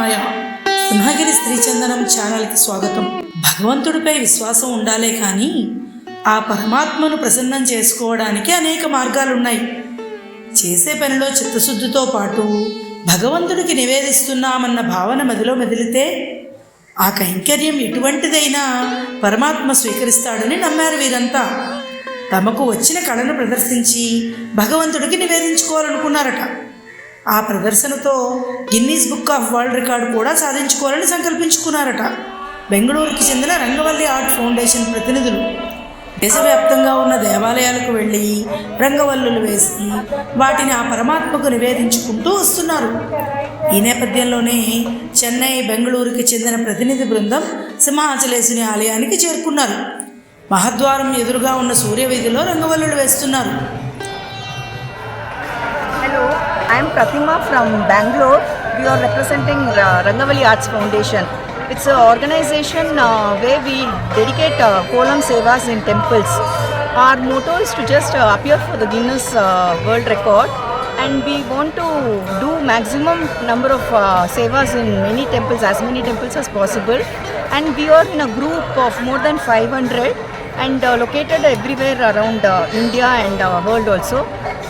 మాయ సింహగిరి స్త్రీచందనం ఛానల్కి స్వాగతం. భగవంతుడిపై విశ్వాసం ఉండాలే కానీ ఆ పరమాత్మను ప్రసన్నం చేసుకోవడానికి అనేక మార్గాలున్నాయి. చేసే పనిలో చిత్తశుద్ధితో పాటు భగవంతుడికి నివేదిస్తున్నామన్న భావన మదిలో మెదిలితే ఆ కైంకర్యం ఎటువంటిదైనా పరమాత్మ స్వీకరిస్తాడని నమ్మారు వీరంతా. తమకు వచ్చిన కళను ప్రదర్శించి భగవంతుడికి నివేదించుకోవాలనుకున్నారట. ఆ ప్రదర్శనతో Guinness book of world record కూడా సాధించుకోవాలని సంకల్పించుకున్నారట. బెంగళూరుకి చెందిన రంగవల్లి ఆర్ట్ ఫౌండేషన్ ప్రతినిధులు. దేశవ్యాప్తంగా ఉన్న దేవాలయాలకు వెళ్ళి రంగవల్లులు వేసి వాటిని ఆ పరమాత్మకు నివేదించుకుంటూ వస్తున్నారు. ఈ నేపథ్యంలోనే చెన్నై బెంగళూరుకి చెందిన ప్రతినిధి బృందం సింహాచలేశుని ఆలయానికి చేరుకున్నారు. మహద్వారం ఎదురుగా ఉన్న సూర్యవీధిలో రంగవల్లులు వేస్తున్నారు. I am Pratima from Bangalore. We are representing uh, Rangavalli Arts Foundation. It's an organization uh, where we dedicate uh, kolam sevas in temples. Our motto is to just uh, appear for the Guinness uh, World Record and we want to do maximum number of uh, sevas in many temples, as many temples as possible. And we are in a group of more than 500 and uh, located everywhere around uh, India and uh, world also.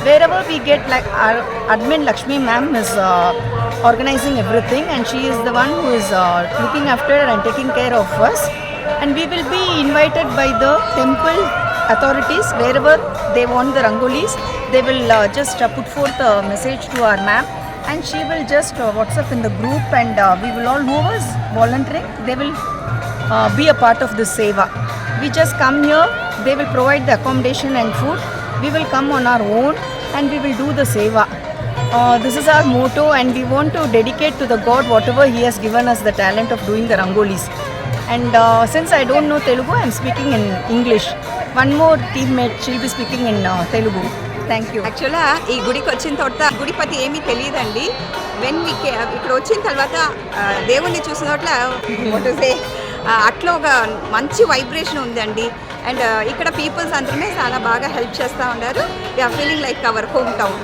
Wherever we get like our admin Lakshmi ma'am is uh, organizing everything and she is the one who is uh, looking after and taking care of us. And we will be invited by the temple authorities wherever they want the rangolis. They will uh, just uh, put forth a message to our ma'am and she will just uh, WhatsApp in the group and uh, we will all who was volunteering. They will uh, be a part of this seva. We just come here, they will provide the accommodation and food. We will come on our own and we will do the seva. Uh, this is our motto, and we want to dedicate to the God whatever He has given us the talent of doing the rangolis. And uh, since I don't know Telugu, I am speaking in English. One more teammate, she'll be speaking in uh, Telugu. Thank you. యాక్చువల్గా ఈ గుడికి వచ్చిన తర్వాత గుడిపతి ఏమీ తెలియదండి when we ఇక్కడ వచ్చిన తర్వాత ఆ, దేవుణ్ణి చూసిన చోట్ల what to say, ఆ, అట్లా ఒక మంచి వైబ్రేషన్ ఉందండి అండ్ ఇక్కడ పీపుల్స్ అందరమే చాలా బాగా హెల్ప్ చేస్తూ ఉన్నారు. We are feeling like our home town